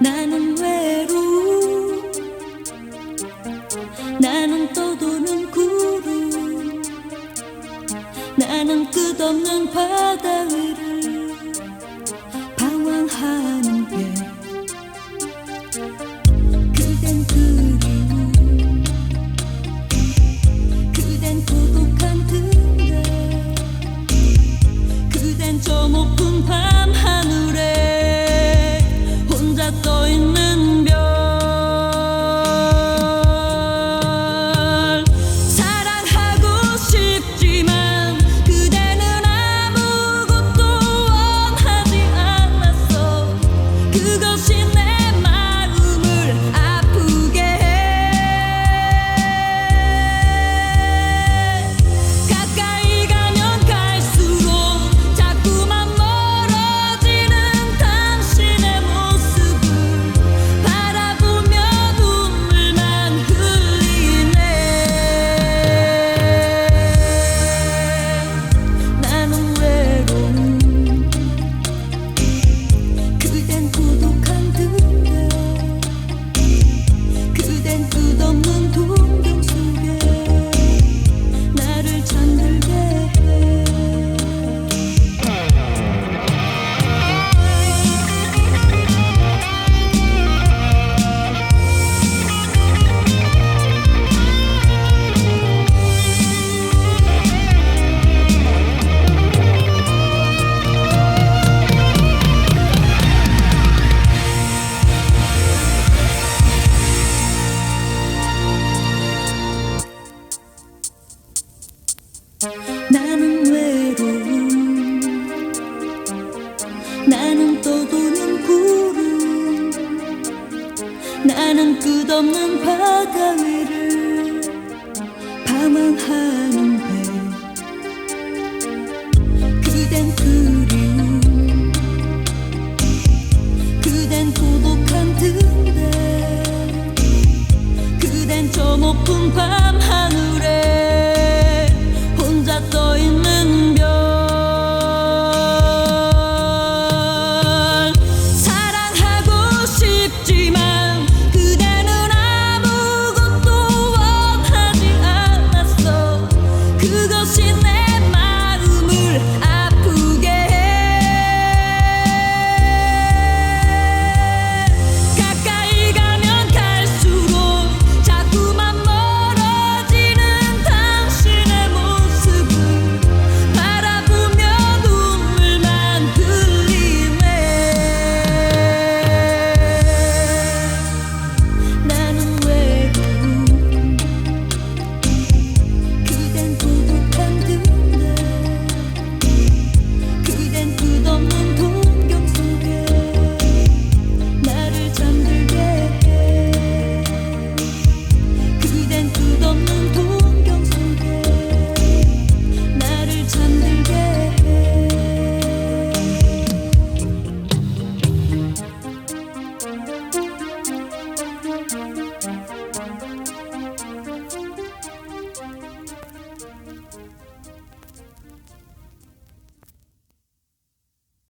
나는 외로, 나는 떠도는 구름. 나는 끝없는 바다 위 끝없는 바다 위를 방황하는데 그댄 그리움 그댄 고독한 등대 그댄 저 높은 바